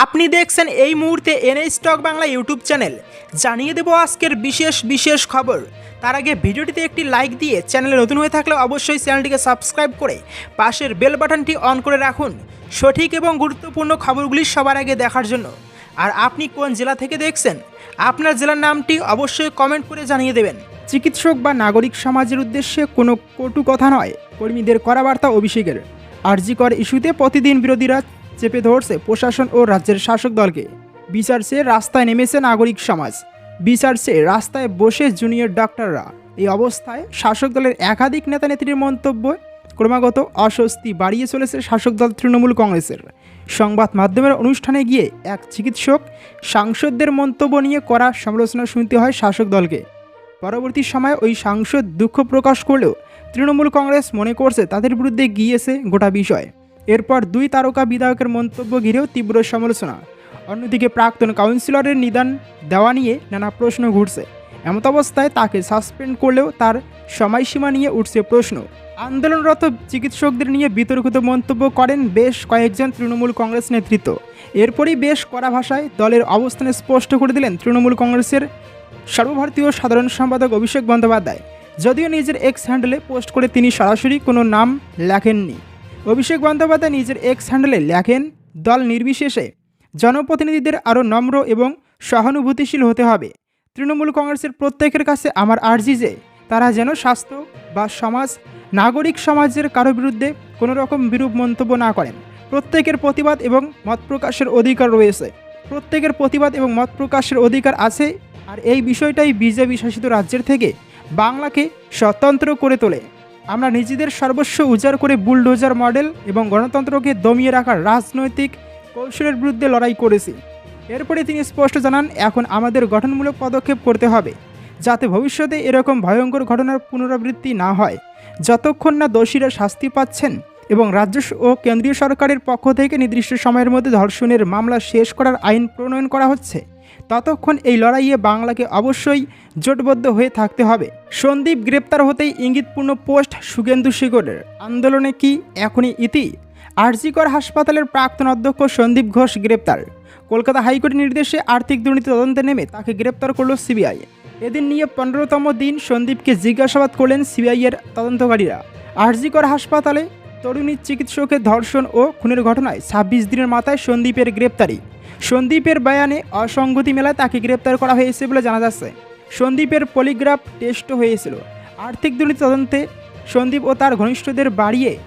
আপনি দেখছেন এই মুহূর্তে NA stock Bangla YouTube channel. জানিয়ে দেব আজকের বিশেষ বিশেষ খবর। তার আগে ভিডিওটিতে একটি লাইক দিয়ে চ্যানেলে নতুন হয়ে থাকলে অবশ্যই চ্যানেলটিকে সাবস্ক্রাইব করে পাশের বেল বাটনটি অন করে রাখুন। সঠিক এবং গুরুত্বপূর্ণ খবরগুলি সবার আগে দেখার জন্য। আর আপনি কোন জেলা থেকে দেখছেন? আপনার জেলার নামটি অবশ্যই কমেন্ট করে জানিয়ে দেবেন। চিকিৎসক বা নাগরিক সমাজের উদ্দেশ্যে কোনো কটু কথা নয়। কর্মীদের করা বার্তা অভিষেকের। আরজিকর ইস্যুতে প্রতিদিন বিরোধীরা চেপে ধরছে প্রশাসন ও রাজ্যের শাসক দলকে। বিচার রাস্তায় নেমেছে নাগরিক সমাজ। বিচার রাস্তায় বসে জুনিয়র ডাক্তাররা। এই অবস্থায় শাসক দলের একাধিক নেতা নেত্রীর মন্তব্য ক্রমাগত অস্বস্তি বাড়িয়ে চলেছে শাসক দল তৃণমূল কংগ্রেসের। সংবাদ মাধ্যমের অনুষ্ঠানে গিয়ে এক চিকিৎসক সাংসদদের মন্তব্য নিয়ে করা সমালোচনা শুনতে হয় শাসক দলকে। পরবর্তী সময়ে ওই সাংসদ দুঃখ প্রকাশ করলেও তৃণমূল কংগ্রেস মনে করছে তাদের বিরুদ্ধে গিয়েছে গোটা বিষয়। এরপর দুই তারকা বিধায়কের মন্তব্য ঘিরেও তীব্র সমালোচনা। অন্যদিকে প্রাক্তন কাউন্সিলরের নিদান দেওয়া নিয়ে নানা প্রশ্ন ঘুরছে। এমত অবস্থায় তাকে সাসপেন্ড করলেও তার সময়সীমা নিয়ে উঠছে প্রশ্ন। আন্দোলনরত চিকিৎসকদের নিয়ে বিতর্কিত মন্তব্য করেন বেশ কয়েকজন তৃণমূল কংগ্রেস নেতৃত্ব। এরপরই বেশ কড়া ভাষায় দলের অবস্থান স্পষ্ট করে দিলেন তৃণমূল কংগ্রেসের সর্বভারতীয় সাধারণ সম্পাদক অভিষেক বন্দ্যোপাধ্যায়। যদিও নিজের এক্স হ্যান্ডেলে পোস্ট করে তিনি সরাসরি কোনো নাম লেখেননি। অভিষেক বন্দ্যোপাধ্যায় নিজের এক্স হ্যান্ডেলে লেখেন, দল নির্বিশেষে জনপ্রতিনিধিদের আরও নম্র এবং সহানুভূতিশীল হতে হবে। তৃণমূল কংগ্রেসের প্রত্যেকের কাছে আমার আর্জি যে তারা যেন স্বাস্থ্য বা সমাজ, নাগরিক সমাজের কারও বিরুদ্ধে কোনো রকম বিরূপ মন্তব্য না করেন। প্রত্যেকের প্রতিবাদ এবং মত প্রকাশের অধিকার রয়েছে। প্রত্যেকের প্রতিবাদ এবং মত প্রকাশের অধিকার আছে, আর এই বিষয়টাই বিজেপি শাসিত রাজ্যের থেকে বাংলাকে স্বতন্ত্র করে তোলে। আমরা নিজেদের সর্বস্ব উজাড় করে বুলডোজার মডেল এবং গণতন্ত্রকে দমিয়ে রাখার রাজনৈতিক কৌশলের বিরুদ্ধে লড়াই করেছি। এরপরে তিনি স্পষ্ট জানান, এখন আমাদের গঠনমূলক পদক্ষেপ করতে হবে, যাতে ভবিষ্যতে এরকম ভয়ঙ্কর ঘটনার পুনরাবৃত্তি না হয়। যতক্ষণ না দোষীরা শাস্তি পাচ্ছেন এবং রাজ্য ও কেন্দ্রীয় সরকারের পক্ষ থেকে নির্দিষ্ট সময়ের মধ্যে ধর্ষণের মামলা শেষ করার আইন প্রণয়ন করা হচ্ছে ততক্ষণ এই লড়াইয়ে বাংলাকে অবশ্যই জোটবদ্ধ হয়ে থাকতে হবে। সন্দীপ গ্রেপ্তার হতেই ইঙ্গিতপূর্ণ পোস্ট সুগেন্দু শিকরের আন্দোলনে কি এখনই ইতি? আরজিকর হাসপাতালের প্রাক্তন অধ্যক্ষ সন্দীপ ঘোষ গ্রেপ্তার। কলকাতা হাইকোর্টের নির্দেশে আর্থিক দুর্নীতি তদন্তে নেমে তাকে গ্রেপ্তার করল সিবিআই। এদিন নিয়ে পনেরোতম দিন সন্দীপকে জিজ্ঞাসাবাদ করলেন সিবিআইয়ের তদন্তকারীরা। আরজিকর হাসপাতালে তরুণী চিকিৎসকের ধর্ষণ ও খুনের ঘটনায় ছাব্বিশ দিনের মাথায় সন্দীপের গ্রেপ্তারি। সন্দীপের বয়ানে অসঙ্গতি মেলায় তাকে গ্রেপ্তার করা হয়েছে বলে জানা যাচ্ছে। সন্দীপের পলিগ্রাফ টেস্টও হয়েছিল। আর্থিক দুর্নীতি তদন্তে সন্দীপ ও তার ঘনিষ্ঠদের বাড়িয়ে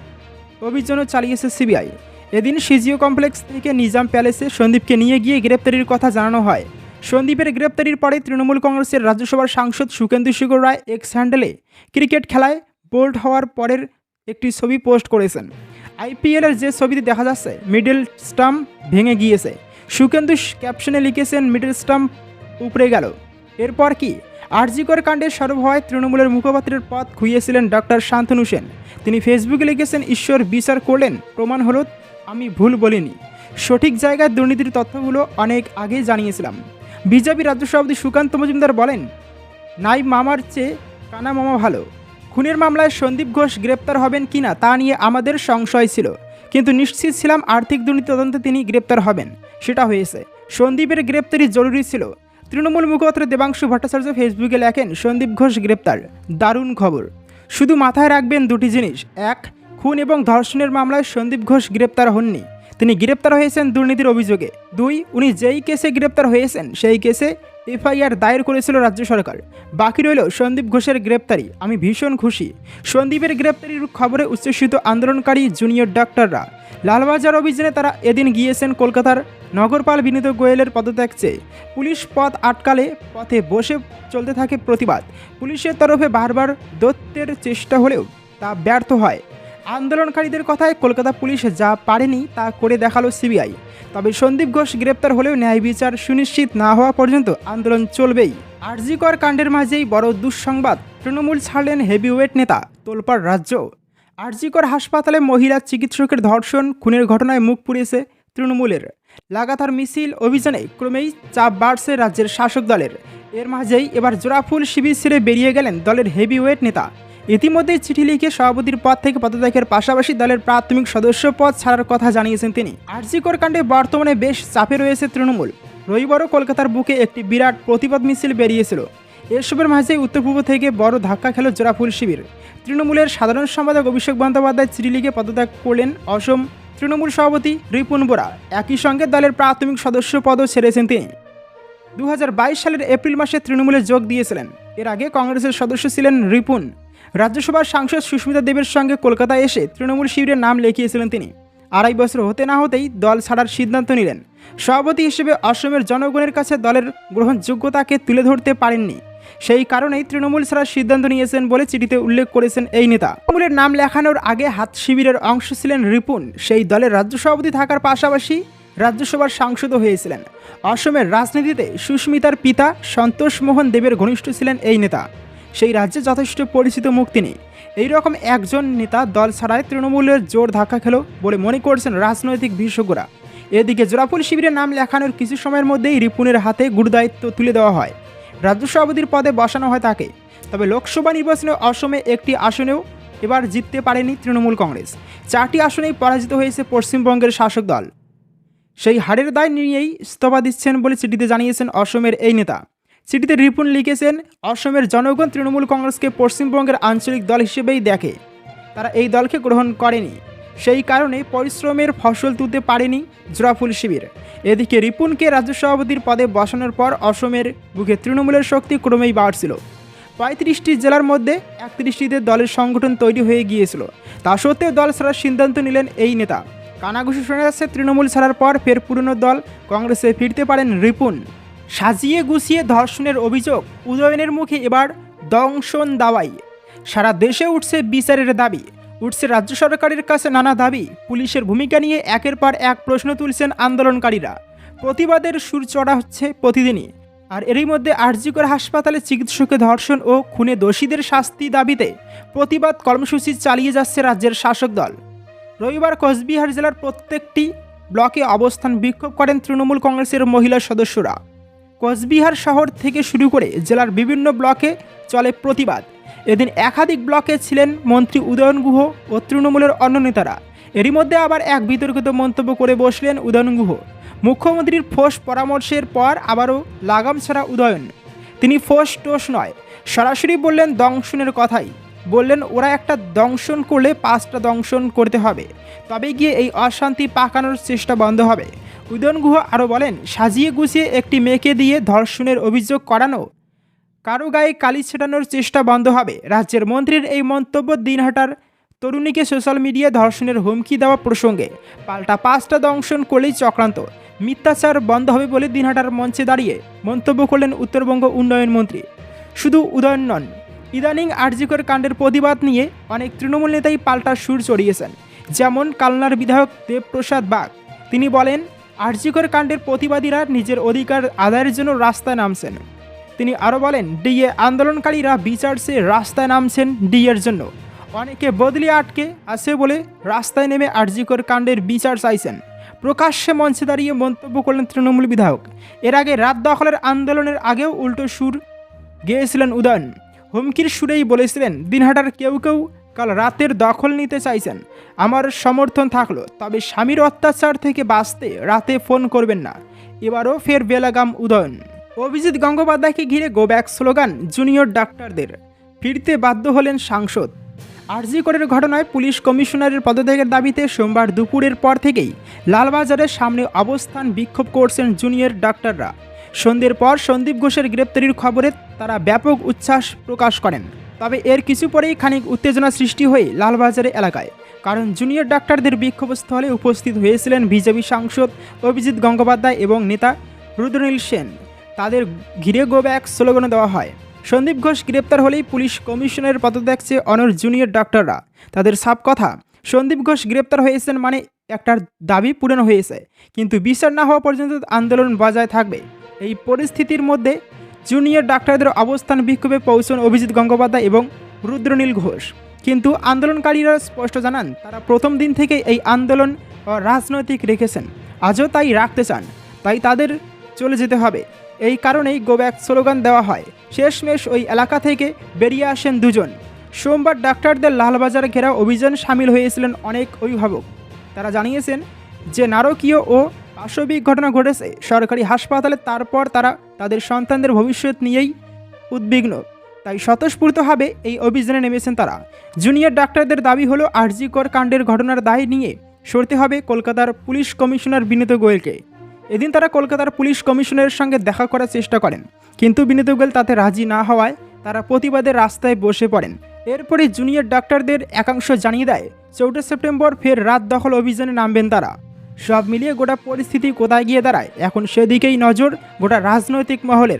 অভিযানও চালিয়েছে সিবিআই। এদিন সিজিও কমপ্লেক্স থেকে নিজাম প্যালেসে সন্দীপকে নিয়ে গিয়ে গ্রেপ্তারির কথা জানানো হয়। সন্দীপের গ্রেপ্তারির পরে তৃণমূল কংগ্রেসের রাজ্যসভার সাংসদ সুকেন্দু শেখর রায় এক্স হ্যান্ডেলে ক্রিকেট খেলায় বোল্ড হওয়ার পরের একটি ছবি পোস্ট করেছেন। আইপিএলের যে ছবিতে দেখা যাচ্ছে, মিডল স্টাম্প ভেঙে গিয়েছে। সুকেন্দু ক্যাপশনে লিখেছেন, মিডল স্টাম্প উপড়ে গেল। এরপর কি? আরজিকর কাণ্ডের সর্বভয় তৃণমূলের মুখপাত্রের পথ খুইয়েছিলেন ডক্টর শান্তনু সেন। তিনি ফেসবুকে লিখেছেন, ঈশ্বর বিচার করলেন, প্রমাণ হলো, আমি ভুল বলিনি। সঠিক জায়গায় দুর্নীতির তথ্যগুলো অনেক আগেই জানিয়েছিলাম। বিজেপি রাজ্য সভাপতি সুকান্ত মজুমদার বলেন নাই মামার চেয়ে কানা মামা ভালো। খুনের মামলায় সন্দীপ ঘোষ গ্রেপ্তার হবেন কিনা তা নিয়ে আমাদের সংশয় ছিল। কিন্তু নিশ্চিত ছিলাম আর্থিক দুর্নীতি তদন্তে তিনি গ্রেপ্তার হবেন। সেটা হয়েছে। সন্দীপের গ্রেপ্তারি জরুরি ছিল। তৃণমূল মুখপাত্র দেবাংশু ভট্টাচার্য ফেসবুকে লেখেন, সন্দীপ ঘোষ গ্রেপ্তার। দারুণ খবর। শুধু মাথায় রাখবেন দুটি জিনিস। এক, খুন এবং ধর্ষণের মামলায় সন্দীপ ঘোষ গ্রেপ্তার হননি। তিনি গ্রেপ্তার হয়েছেন দুর্নীতির অভিযোগে। দুই, উনি যেই কেসে গ্রেপ্তার হয়েছেন, সেই কেসে এফআইআর দায়ের করেছিল রাজ্য সরকার। বাকি রইল সন্দীপ ঘোষের গ্রেপ্তারি। আমি ভীষণ খুশি। সন্দীপের গ্রেপ্তারির খবরে উচ্ছ্বসিত আন্দোলনকারী জুনিয়র ডাক্তাররা। লালবাজার অভিযানে তারা এদিন গিয়েছেন কলকাতার নগরপাল বিনীত গোয়েলের পদত্যাগ চেয়ে। পুলিশ পথ আটকালে পথে বসে চলতে থাকে প্রতিবাদ। পুলিশের তরফে বারবার দত্তের চেষ্টা হলেও তা ব্যর্থ হয়। আন্দোলনকারীদের কথায় কলকাতা পুলিশ যা পারেনি তা করে দেখাল সিবিআই। তবে সন্দীপ ঘোষ গ্রেপ্তার হলেও ন্যায় বিচার সুনিশ্চিত না হওয়া পর্যন্ত আন্দোলন চলবেই। আরজিকর কাণ্ডের মাঝেই বড় দুঃসংবাদ, তৃণমূল ছাড়লেন হেভিওয়েট নেতা তোলপাড় রাজ্য। আরজিকর হাসপাতালে মহিলা চিকিৎসকের ধর্ষণ, খুনের ঘটনায় মুখ পুড়িয়েছে তৃণমূলের। লাগাতার মিছিল, অভিযানে ক্রমেই চাপ বাড়ছে রাজ্যের শাসক দলের। এর মাঝেই এবার জোড়াফুল শিবির ছেড়ে বেরিয়ে গেলেন দলের হেভিওয়েট নেতা। ইতিমধ্যেই চিঠি লিখে সভাপতির পদ থেকে পদত্যাগের পাশাপাশি দলের প্রাথমিক সদস্য পদ ছাড়ার কথা জানিয়েছেন তিনি। আরজিকর কাণ্ডে বর্তমানে বেশ চাপে রয়েছে তৃণমূল। রবিবারও কলকাতার বুকে একটি বিরাট প্রতিবাদ মিছিল বেরিয়েছিল। এসবের মাঝে উত্তর পূর্ব থেকে বড় ধাক্কা খেল জোড়াফুল শিবির। তৃণমূলের সাধারণ সম্পাদক অভিষেক বন্দ্যোপাধ্যায় চিঠি লিখে পদত্যাগ করলেন অসম তৃণমূল সভাপতি রিপুন বোরা। একই সঙ্গে দলের প্রাথমিক সদস্য পদও ছেড়েছেন তিনি। দু হাজার বাইশ সালের এপ্রিল মাসে তৃণমূলে যোগ দিয়েছিলেন। এর আগে কংগ্রেসের সদস্য ছিলেন রিপুন। রাজ্যসভার সাংসদ সুস্মিতা দেবের সঙ্গে কলকাতায় এসে তৃণমূল শিবিরের নাম লিখিয়েছিলেন তিনি। আড়াই বছর হতে না হতেই দল ছাড়ার সিদ্ধান্ত নিলেন। সভাপতি হিসেবে অসমের জনগণের কাছে দলের গ্রহণযোগ্যতাকে তুলে ধরতে পারেননি। সেই কারণেই তৃণমূল ছাড়ার সিদ্ধান্ত নিয়েছেন বলে চিঠিতে উল্লেখ করেছেন এই নেতা। তৃণমূলের নাম লেখানোর আগে হাত শিবিরের অংশ ছিলেন রিপুন। সেই দলের রাজ্য সভাপতি থাকার পাশাপাশি রাজ্যসভার সাংসদও হয়েছিলেন। অসমের রাজনীতিতে সুস্মিতার পিতা সন্তোষ মোহন দেবের ঘনিষ্ঠ ছিলেন এই নেতা। সেই রাজ্যে যথেষ্ট পরিচিত মুখ তিনি এই রকম একজন নেতা দল ছাড়ায় তৃণমূলের জোর ধাক্কা খেল বলে মনে করছেন রাজনৈতিক বিশেষজ্ঞরা। এদিকে জোড়াফুল শিবিরের নাম লেখানোর কিছু সময়ের মধ্যেই রিপুনের হাতে গুরুদায়িত্ব তুলে দেওয়া হয়। রাজ্য সভাপতির পদে বসানো হয় তাকে। তবে লোকসভা নির্বাচনে অসমে একটি আসনেও এবার জিততে পারেনি তৃণমূল কংগ্রেস। চারটি আসনেই পরাজিত হয়েছে পশ্চিমবঙ্গের শাসক দল। সেই হারের দায় নিয়েই ইস্তফা দিচ্ছেন বলে চিঠিতে জানিয়েছেন অসমের এই নেতা। চিঠিতে রিপুন লিখেছেন, অসমের জনগণ তৃণমূল কংগ্রেসকে পশ্চিমবঙ্গের আঞ্চলিক দল হিসেবেই দেখে। তারা এই দলকে গ্রহণ করেনি। সেই কারণে পরিশ্রমের ফসল তুলতে পারেনি জোড়াফুল শিবির। এদিকে রিপুনকে রাজ্য সভাপতির পদে বসানোর পর অসমের বুকে তৃণমূলের শক্তি ক্রমেই বাড়ছিল। পঁয়ত্রিশটি জেলার মধ্যে একত্রিশটিতে দলের সংগঠন তৈরি হয়ে গিয়েছিল। তা সত্ত্বেও দল ছাড়ার সিদ্ধান্ত নিলেন এই নেতা। কানাঘুষি শোনা যাচ্ছে তৃণমূল ছাড়ার পর ফের পুরনো দল কংগ্রেসে ফিরতে পারেন রিপুন। সাজিয়ে গুছিয়ে ধর্ষণের অভিযোগ উদয়নের মুখে এবার দংশন দাওয়াই। সারা দেশে উঠছে বিচারের দাবি। উঠছে রাজ্য সরকারের কাছে নানা দাবি। পুলিশের ভূমিকা নিয়ে একের পর এক প্রশ্ন তুলছেন আন্দোলনকারীরা। প্রতিবাদের সুর চড়া হচ্ছে প্রতিদিনই। আর এরই মধ্যে আরজিকর হাসপাতালে চিকিৎসকের ধর্ষণ ও খুনে দোষীদের শাস্তি দাবিতে প্রতিবাদ কর্মসূচি চালিয়ে যাচ্ছে রাজ্যের শাসক দল। রবিবার কোচবিহার জেলার প্রত্যেকটি ব্লকে অবস্থান বিক্ষোভ করেন তৃণমূল কংগ্রেসের মহিলা সদস্যরা। কোচবিহার শহর থেকে শুরু করে জেলার বিভিন্ন ব্লকে চলে প্রতিবাদ। এদিন একাধিক ব্লকে ছিলেন মন্ত্রী উদয়ন গুহ ও তৃণমূলের অন্য নেতারা। এরই মধ্যে আবার এক বিতর্কিত মন্তব্য করে বসলেন উদয়ন গুহ। মুখ্যমন্ত্রীর ফোস পরামর্শের পর আবারও লাগাম ছাড়া উদয়ন। তিনি ফোস টোস নয়, সরাসরি বললেন দংশনের কথাই। বললেন, ওরা একটা দংশন করলে পাঁচটা দংশন করতে হবে। তবে গিয়ে এই অশান্তি পাকানোর চেষ্টা বন্ধ হবে। উদয়ন গুহ আরও বলেন, সাজিয়ে গুছিয়ে একটি মেয়েকে দিয়ে ধর্ষণের অভিযোগ করানো, কারও গায়ে কালি ছেটানোর চেষ্টা বন্ধ হবে। রাজ্যের মন্ত্রীর এই মন্তব্য দিনহাটার তরুণীকে সোশ্যাল মিডিয়ায় ধর্ষণের হুমকি দেওয়া প্রসঙ্গে, পাল্টা পাঁচটা দংশন করলেই চক্রান্ত, মিথ্যাচার বন্ধ হবে বলে দিনহাটার মঞ্চে দাঁড়িয়ে মন্তব্য করলেন উত্তরবঙ্গ উন্নয়ন মন্ত্রী। শুধু উদয়ন নন ইদানিং আরজিকর কাণ্ডের প্রতিবাদ নিয়ে অনেক তৃণমূল নেতাই পাল্টা সুর চড়িয়েছেন, যেমন কালনার বিধায়ক দেবপ্রসাদ বাগ। তিনি বলেন, আরজিকর কাণ্ডের প্রতিবাদীরা নিজের অধিকার আদায়ের জন্য রাস্তায় নামছেন। তিনি আরও বলেন, ডিএ আন্দোলনকারীরা বিচার চেয়ে রাস্তায় নামছেন ডিএর জন্য। অনেকে বদলি আটকে আছে বলে রাস্তায় নেমে আরজিকর কাণ্ডের বিচার চাইছেন। প্রকাশ্যে মঞ্চে দাঁড়িয়ে মন্তব্য করলেন তৃণমূল বিধায়ক। এর আগে রাত দখলের আন্দোলনের আগেও উল্টো সুর গেয়েছিলেন উদয়ন। হুমকির সুরেই বলেছিলেন, দিনহাটার কেউ কেউ কাল রাতের দখল নিতে চাইছেন। আমার সমর্থন থাকল, তবে স্বামীর অত্যাচার থেকে বাঁচতে রাতে ফোন করবেন না। এবারও ফের বেলাগাম উদয়ন। অভিজিৎ গঙ্গোপাধ্যায়কে ঘিরে গো ব্যাক স্লোগান জুনিয়র ডাক্তারদের। ফিরতে বাধ্য হলেন সাংসদ। আরজি করের ঘটনায় পুলিশ কমিশনারের পদত্যাগের দাবিতে সোমবার দুপুরের পর থেকেই লালবাজারের সামনে অবস্থান বিক্ষোভ করছেন জুনিয়র ডাক্তাররা। সন্ধ্যের পর সন্দীপ ঘোষের গ্রেপ্তারির খবরে তারা ব্যাপক উচ্ছ্বাস প্রকাশ করেন। তবে এর কিছু পরেই খানিক উত্তেজনা সৃষ্টি হয়ে লালবাজারে এলাকায়। কারণ জুনিয়র ডাক্তারদের বিক্ষোভস্থলে উপস্থিত হয়েছিলেন বিজেপি সাংসদ অভিজিৎ গঙ্গোপাধ্যায় এবং নেতা রুদ্রনীল সেন। তাদের ঘিরে গো ব্যাক স্লোগানও দেওয়া হয়। সন্দীপ ঘোষ গ্রেপ্তার হলেই পুলিশ কমিশনের পদত্যাগ চেয়ে অনর জুনিয়র ডাক্তাররা। তাদের সাপ কথা, সন্দীপ ঘোষ গ্রেপ্তার হয়েছেন মানে একটার দাবি পূরণ হয়েছে। কিন্তু বিচার না হওয়া পর্যন্ত আন্দোলন বজায় থাকবে। এই পরিস্থিতির মধ্যে জুনিয়র ডাক্তারদের অবস্থান বিক্ষোভে পৌঁছন অভিজিৎ গঙ্গোপাধ্যায় এবং রুদ্রনীল ঘোষ। কিন্তু আন্দোলনকারীরা স্পষ্ট জানান, তারা প্রথম দিন থেকে এই আন্দোলন রাজনৈতিক রেখেছেন। আজও তাই রাখতে চান, তাই তাদের চলে যেতে হবে। এই কারণেই গোব্যাক স্লোগান দেওয়া হয়। শেষমেশ ওই এলাকা থেকে বেরিয়ে আসেন দুজন। সোমবার ডাক্তারদের লালবাজার ঘেরা অভিযান সামিল হয়েছিলেন অনেক অভিভাবক। তারা জানিয়েছেন যে, নারকীয় ও পাশবিক ঘটনা ঘটেছে। সরকারি হাসপাতালে তারপর তারা তাদের সন্তানদের ভবিষ্যৎ নিয়েই উদ্বিগ্ন। তাই স্বতঃস্ফূর্তভাবে এই অভিযানে নেমেছেন তারা। জুনিয়র ডাক্তারদের দাবি হলো, আরজিকর কাণ্ডের ঘটনার দায় নিয়ে সরতে হবে কলকাতার পুলিশ কমিশনার বিনীত গোয়েলকে। এদিন তারা কলকাতার পুলিশ কমিশনারের সঙ্গে দেখা করার চেষ্টা করেন। কিন্তু বিনীত গোয়েল তাতে রাজি না হওয়ায় তারা প্রতিবাদের রাস্তায় বসে পড়েন। এরপরে জুনিয়র ডাক্তারদের একাংশ জানিয়ে দেয়, চৌঠা সেপ্টেম্বর ফের রাত দখল অভিযানে নামবেন তারা। সব মিলিয়ে গোটা পরিস্থিতি কোথায় গিয়ে দাঁড়ায়? এখন সেদিকেই নজর গোটা রাজনৈতিক মহলের।